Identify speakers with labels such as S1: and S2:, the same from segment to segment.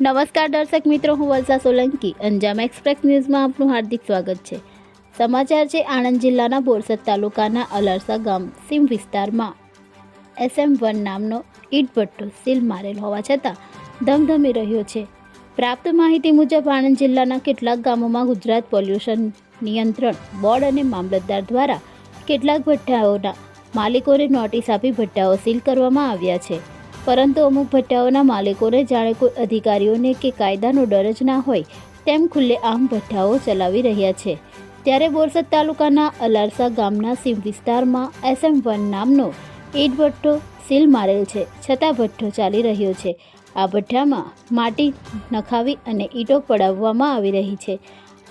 S1: નમસ્કાર દર્શક મિત્રો, હું વલસા સોલંકી. અંજામ એક્સપ્રેસ ન્યૂઝમાં આપનું હાર્દિક સ્વાગત છે. સમાચાર છે, આણંદ જિલ્લાના બોરસદ તાલુકાના અલરસા ગામ, સીમ વિસ્તારમાં. એસએમ વન નામનો ઈટભટ્ટો સીલ મારેલ હોવા છતાં ધમધમી રહ્યો છે. પ્રાપ્ત માહિતી મુજબ, આણંદ જિલ્લાના કેટલાક ગામોમાં ગુજરાત પોલ્યુશન નિયંત્રણ બોર્ડ અને મામલતદાર દ્વારા કેટલાક ભઠ્ઠાઓના માલિકોને નોટિસ આપી ભઠ્ઠાઓ સીલ કરવામાં આવ્યા છે. પરંતુ અમુક ભઠ્ઠાઓના માલિકોને જાણે કોઈ અધિકારીઓને કે કાયદાનો ડર જ ના હોય, તેમ ખુલ્લે આમ ભઠ્ઠાઓ ચલાવી રહ્યા છે. ત્યારે બોરસદ તાલુકાના અલારસા ગામના સીમ વિસ્તારમાં એસએમ વન નામનો ઈટ ભઠ્ઠો સીલ મારેલ છે, છતાં ભઠ્ઠો ચાલી રહ્યો છે. આ ભઠ્ઠામાં માટી નખાવી અને ઈંટો પડાવવામાં આવી રહી છે.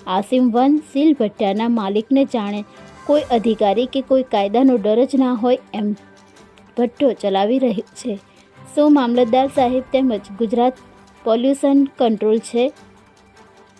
S1: આસિમ વન સીલ ભઠ્ઠાના માલિકને જાણે કોઈ અધિકારી કે કોઈ કાયદાનો ડર જ ના હોય એમ ભઠ્ઠો ચલાવી રહ્યો છે. શું મામલતદાર સાહેબ તેમજ ગુજરાત પોલ્યુશન કંટ્રોલ છે.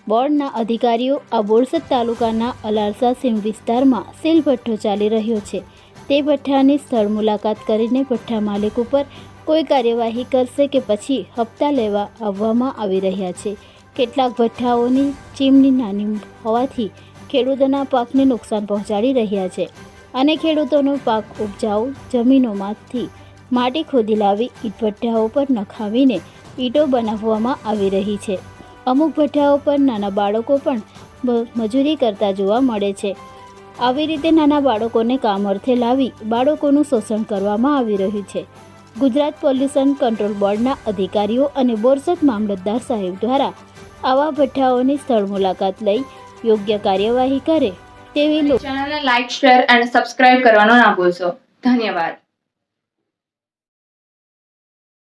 S1: બોર્ડના અધિકારીઓ આ બોરસદ તાલુકાના અલારસા સીમ વિસ્તારમાં સીલ ભઠ્ઠો ચાલી રહ્યો છે. તે ભઠ્ઠાની સ્થળ મુલાકાત કરીને ભઠ્ઠા માલિક ઉપર કોઈ કાર્યવાહી કરશે કે પછી હપ્તા લેવા આવવામાં આવી રહ્યા છે. કેટલાક ભઠ્ઠાઓની ચીમની નાની હોવાથી ખેડૂતોના પાકને નુકસાન પહોંચાડી રહ્યા છે. અને ખેડૂતોનો પાક ઉપજાઉ જમીનોમાંથી માટી ખોદી લાવી, ઈટ ભઠ્ઠાઓ પર નખાવીને ઈંટો બનાવવામાં આવી રહી છે. અમુક ભઠ્ઠાઓ પર નાના બાળકો પણ મજૂરી કરતા જોવા મળે છે. આવી રીતે નાના બાળકોને કામ અર્થે લાવી બાળકોનું શોષણ કરવામાં આવી રહ્યું છે. ગુજરાત પોલ્યુશન કંટ્રોલ બોર્ડના અધિકારીઓ અને બોરસદ મામલતદાર સાહેબ દ્વારા આવા ભઠ્ઠાઓની સ્થળ મુલાકાત લઈ યોગ્ય કાર્યવાહી કરે તેવી
S2: લાઈક, શેર અને સબસ્ક્રાઇબ કરવાનો ના ભૂલશો. ધન્યવાદ.